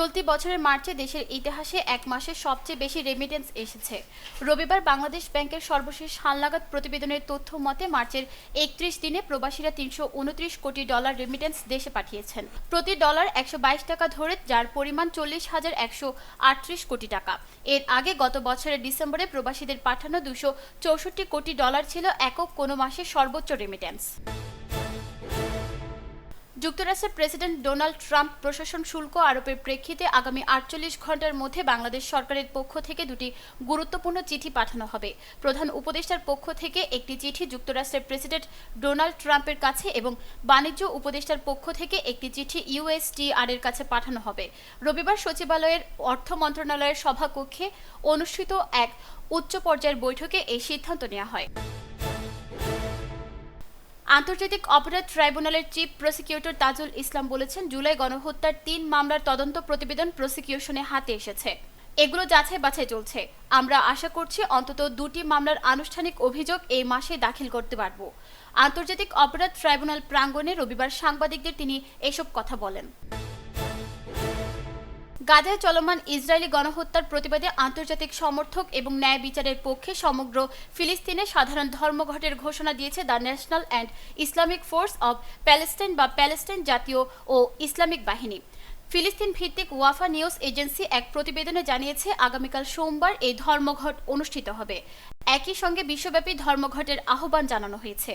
চলতি বছরের মার্চে দেশের ইতিহাসে এক মাসে সবচেয়ে বেশি রেমিটেন্স এসেছে। রবিবার বাংলাদেশ ব্যাংকের সর্বশেষ হালনাগাদ প্রতিবেদনের তথ্য মতে মার্চের একত্রিশ দিনে প্রবাসীরা তিনশো উনত্রিশ কোটি ডলার রেমিটেন্স দেশে পাঠিয়েছেন। প্রতি ডলার একশো বাইশ টাকা ধরে, যার পরিমাণ চল্লিশ হাজার একশো আটত্রিশ কোটি টাকা। এর আগে গত বছরের ডিসেম্বরে প্রবাসীদের পাঠানো দুশো কোটি ডলার ছিল একক কোনো মাসে সর্বোচ্চ রেমিটেন্স যুক্তরাষ্ট্রের প্রেসিডেন্ট ডোনাল্ড ট্রাম্প প্রশাসন শুল্ক আরোপের প্রেক্ষিতে আগামী আটচল্লিশ ঘণ্টার মধ্যে বাংলাদেশ সরকারের পক্ষ থেকে দুটি গুরুত্বপূর্ণ চিঠি পাঠানো হবে। প্রধান উপদেষ্টার পক্ষ থেকে একটি চিঠি যুক্তরাষ্ট্রের প্রেসিডেন্ট ডোনাল্ড ট্রাম্পের কাছে এবং বাণিজ্য উপদেষ্টার পক্ষ থেকে একটি চিঠি ইউএসটিআর এর কাছে পাঠানো হবে। রবিবার সচিবালয়ের অর্থ মন্ত্রণালয়ের সভাকক্ষে অনুষ্ঠিত এক উচ্চ পর্যায়ের বৈঠকে এই সিদ্ধান্ত নেওয়া হয়। আন্তর্জাতিক অপরাধ ট্রাইব্যুনালের চিফ প্রসিকিউটর তাজুল ইসলাম বলেছেন, জুলাই গণহত্যার তিন মামলার তদন্ত প্রতিবেদন প্রসিকিউশনে হাতে এসেছে। এগুলো যাচাই বাছাই চলছে। আমরা আশা করছি অন্তত দুটি মামলার আনুষ্ঠানিক অভিযোগ এই মাসে দাখিল করতে পারব। আন্তর্জাতিক অপরাধ ট্রাইব্যুনাল প্রাঙ্গণে রবিবার সাংবাদিকদের তিনি এসব কথা বলেন। গাজায় চলমান ইসরায়েলি গণহত্যার প্রতিবাদে আন্তর্জাতিক সমর্থক এবং ন্যায় বিচারের পক্ষে সমগ্র ফিলিস্তিনে সাধারণ ধর্মঘটের ঘোষণা দিয়েছে the national and Islamic force of Palestine বা প্যালেস্টাইন জাতীয় ও ইসলামিক বাহিনী। ফিলিস্তিন ভিত্তিক ওয়াফা নিউজ এজেন্সি এক প্রতিবেদনে জানিয়েছে, আগামীকাল সোমবার এই ধর্মঘট অনুষ্ঠিত হবে। একই সঙ্গে বিশ্বব্যাপী ধর্মঘটের আহ্বান জানানো হয়েছে।